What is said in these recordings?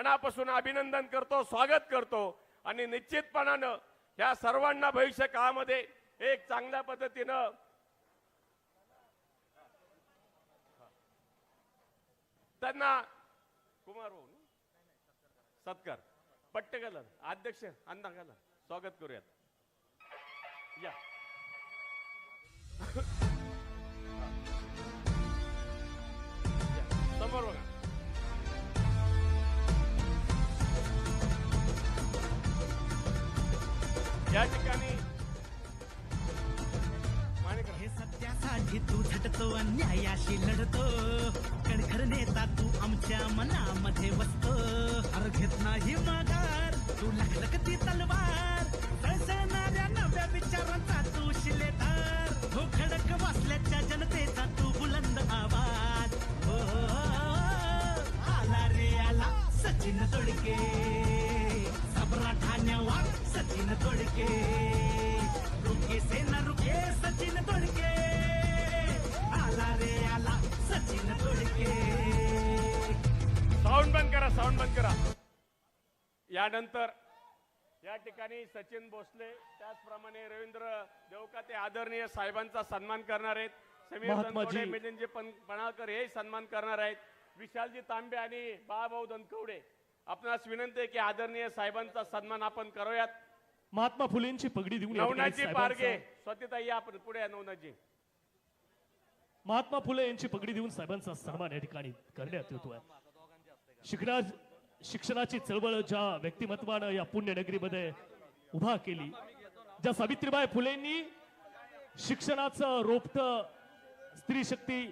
मनापासून अभिनंदन करतो स्वागत करतो आणि निश्चितपणानं ह्या सर्वांना भविष्य काळामध्ये एक चांगल्या पद्धतीनं त्यांना कुमार भाऊ ना? सत्कार. पट्टेकला अध्यक्ष अण्णा घाला स्वागत करूयात. या. या, समोर बघा. या ठिकाणी. हे सत्यासाठी तू झटतो अन्यायाशी लढतो. कणखर नेता तू आमच्या मनामध्ये बसतो हर घेत नाही माघार तू लखलखती तलवार. सळसळणाऱ्या नव्या विचारांचा तू शिलेदार. हो खडक वाचल्याच्या जनतेचा तू बुलंद आवाज. हो, हो, हो, हो आला रे आला सचिन तोडके. सचिन तोडके रुके सेना रुके सचिन तोडके आला रे आला सचिन तोडके साऊंड बंद करा साऊंड बंद करा यानंतर या ठिकाणी सचिन भोसले त्याचप्रमाणे रवींद्र देवकाते आदरणीय साहेबांचा सन्मान करणार आहेत. समीर महात्माजी. दनकवडे मिलिंदजी पण- पणाळकर हे सन्मान करणार आहेत. विशालजी तांबे आणि बाळाभाऊ दनकवडे आपणास विनंती आहे की आदरणीय साहेबांचा सन्मान आपण करूयात. महात्मा फुलेंची पगडी देऊन या ठिकाणी नवनाथजी साहेबांचा- पारगे स्वतःताई या आपण पुढे या नवनाथजी. महात्मा फुले यांची पगडी देऊन साहेबांचा सन्मान या ठिकाणी करण्यात येतोय. शिक्षणा शिक्षणाची चळवळ ज्या व्यक्तिमत्वानं या पुण्यनगरीमध्ये उभा केली ज्या सावित्रीबाई फुलेंनी शिक्षणाचं रोपट स्त्री शक्ती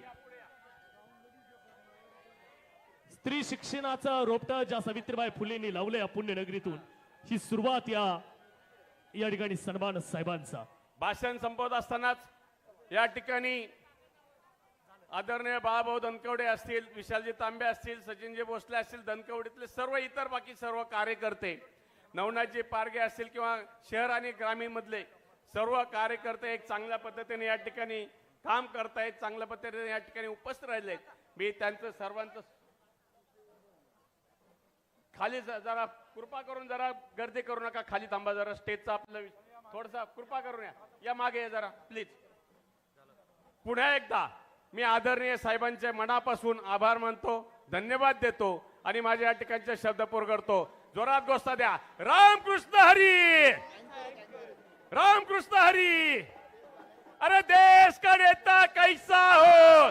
स्त्री शिक्षणाचं रोपट ज्या सावित्रीबाई फुलेंनी लावलं या पुण्यनगरीतून ही सुरुवात या या ठिकाणी सन्मान साहेबांचा. भाषण संपवत असतानाच या ठिकाणी आदरणीय बाळाभाऊ धनकवडे असतील विशालजी तांबे असतील सचिनजी भोसले असतील धनकवडीतले सर्व इतर बाकी सर्व कार्यकर्ते नवनाथजी पारगे असतील किंवा शहर आणि ग्रामीण मधले सर्व कार्यकर्ते एक चांगल्या पद्धतीने या ठिकाणी काम करतायत चांगल्या पद्धतीने या ठिकाणी उपस्थित राहिले मी त्यांचं सर्वांचं खाली ज- जरा कृपा करून जरा गर्दी करू नका खाली थांबा जरा स्टेजचा आपलं थोडसा कृपा करून या. या मागे या जरा प्लीज पुन्हा एकदा मी आदरणीय साहेबांचे मनापासून आभार मानतो धन्यवाद देतो आणि माझ्या या ठिकाणचे शब्द पूर करतो जोरात गोष्ट द्या. रामकृष्ण हरी! रामकृष्ण हरी! अरे देश का नेता कैसा हो?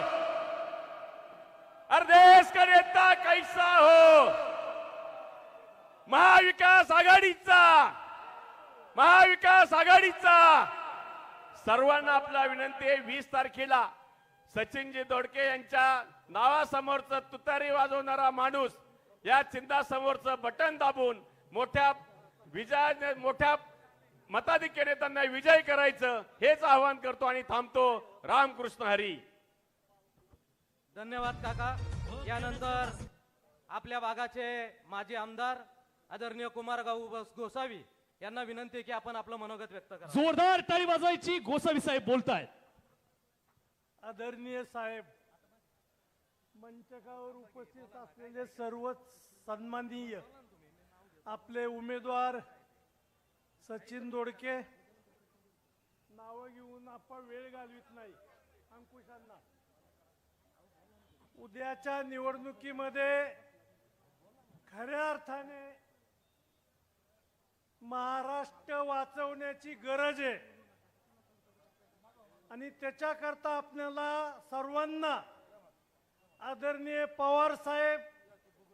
अरे देश का नेता कैसा हो? महाविकास आघाडीचा महाविकास आघाडीचा. सर्वांना आपला विनंती आहे वीस तारखेला सचिनजी दोडके यांच्या नावासमोरच तुतारी वाजवणारा माणूस या चिंतासमोरचं बटन दाबून मोठ्या विजय मोठ्या मताधिक्याने त्यांना विजय करायचं हेच आवाहन करतो आणि थांबतो रामकृष्ण हरी. धन्यवाद काका. यानंतर आपल्या भागाचे माजी आमदार आदरणीय कुमार गाऊ गोसावी यांना विनंती आहे की आपण आपलं मनोगत व्यक्त करा. जोरदार टाळी वाजवायची गोसावी साहेब बोलतायत. आदरणीय साहेब मंचकावर उपस्थित असलेले सर्वच सन्माननीय आपले उमेदवार सचिन दोडके नावं घेऊन आपण वेळ घालवित नाही अंकुशांना. उद्याच्या निवडणुकीमध्ये खऱ्या अर्थाने महाराष्ट्र वाचवण्याची गरज आहे. आणि त्याच्याकरता आपल्याला सर्वांना आदरणीय पवार साहेब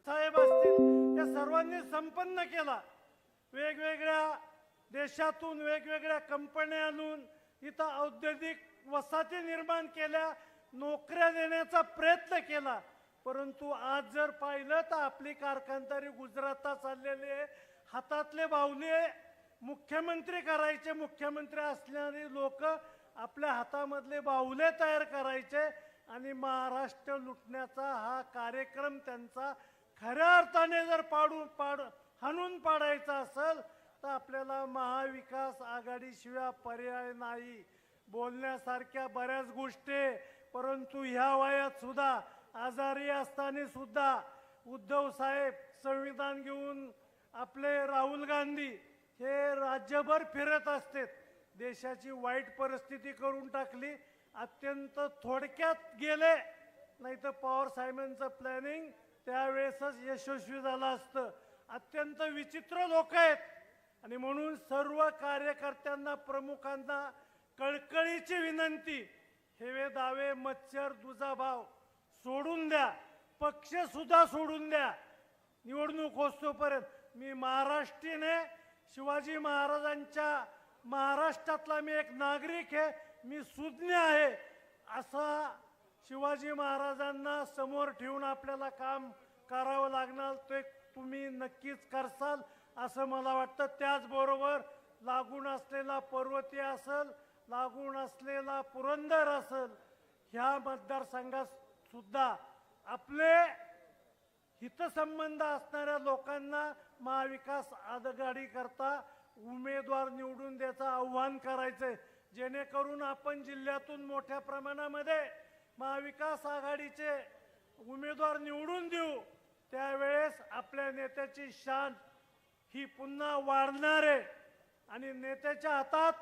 साहेब असतील या सर्वांनी संपन्न केला. वेगवेगळ्या देशातून वेगवेगळ्या कंपन्या आणून इथं औद्योगिक वसाहती निर्माण केल्या नोकऱ्या देण्याचा प्रयत्न केला. परंतु आज जर पाहिलं तर आपली कारखानदारी गुजरातात चाललेली आहे. हातातले बावले मुख्यमंत्री करायचे मुख्यमंत्री असणारे लोक आपल्या हातामधले बाहुले तयार करायचे आणि महाराष्ट्र लुटण्याचा हा कार्यक्रम त्यांचा खऱ्या अर्थाने जर पाडून पाड हाणून पाडायचा असेल तर आपल्याला महाविकास आघाडीशिवाय पर्याय नाही. बोलण्यासारख्या बऱ्याच गोष्टी परंतु ह्या वयात सुद्धा आजारी असताना सुद्धा उद्धव साहेब संविधान घेऊन आपले राहुल गांधी हे राज्यभर फिरत असते देशाची वाईट परिस्थिती करून टाकली. अत्यंत थोडक्यात गेले. नाही तर पॉवर सायमनचं प्लॅनिंग त्यावेळेसच यशस्वी झालं असतं. अत्यंत विचित्र लोक आहेत. आणि म्हणून सर्व कार्यकर्त्यांना प्रमुखांना कळकळीची विनंती हेवे दावे मच्छर दुजाभाव सोडून द्या. पक्ष सुद्धा सोडून द्या. निवडणूक होतोपर्यंत. मी महाराष्ट्रीयन आहे. शिवाजी महाराजांच्या महाराष्ट्रातला मी एक नागरिक आहे. मी सुज्ञ आहे. असा शिवाजी महाराजांना समोर ठेवून आपल्याला काम करावं लागणार ते तुम्ही नक्कीच करसाल असं मला वाटतं. त्याचबरोबर लागून असलेला पर्वती असल लागून असलेला पुरंदर असल ह्या मतदारसंघात सुद्धा आपले हितसंबंध असणाऱ्या लोकांना महाविकास आघाडी करता उमेदवार निवडून द्यायचं आव्हान करायचं जेणेकरून आपण जिल्ह्यातून मोठ्या प्रमाणामध्ये महाविकास आघाडीचे उमेदवार निवडून देऊ. त्यावेळेस आपल्या नेत्याची शान ही पुन्हा वाढणार आहे. आणि नेत्याच्या हातात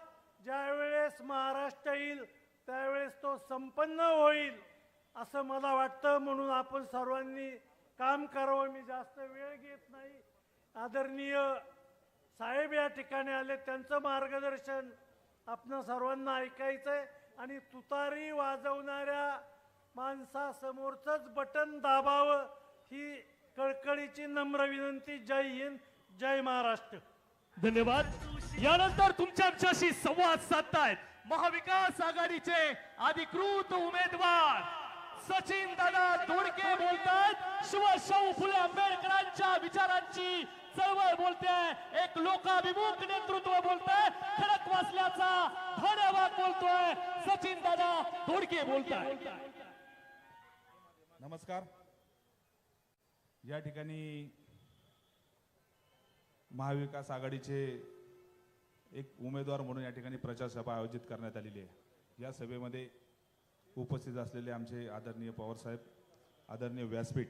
ज्यावेळेस महाराष्ट्र येईल त्यावेळेस तो संपन्न होईल असं मला वाटतं. म्हणून आपण सर्वांनी काम करावं मी जास्त वेळ घेत नाही. आदरणीय साहेब या ठिकाणी आले त्यांचं मार्गदर्शन आपण सर्वांना ऐकायचं आहे आणि तुतारी वाजवणाऱ्या माणसासमोरचंच बटन दाबावं ही कळकळीची नम्र विनंती. जय हिंद जय महाराष्ट्र. धन्यवाद. यानंतर तुमच्या आमच्याशी संवाद साधतायत महाविकास आघाडीचे अधिकृत उमेदवार. सचिन दादा दोडके बोलतात शिवशाहू फुले आंबेडकरांच्या विचारांची चळवळ बोलते एक लोकाभिमुख नेतृत्व बोलतंय. खडक वाचल्याचा धन्यवाद बोलतोय. सचिन दादा दोडके बोलताय. नमस्कार. या ठिकाणी महाविकास आघाडीचे एक उमेदवार म्हणून या ठिकाणी प्रचार सभा आयोजित करण्यात आलेली आहे. या सभेमध्ये उपस्थित असलेले आमचे आदरणीय पवारसाहेब आदरणीय व्यासपीठ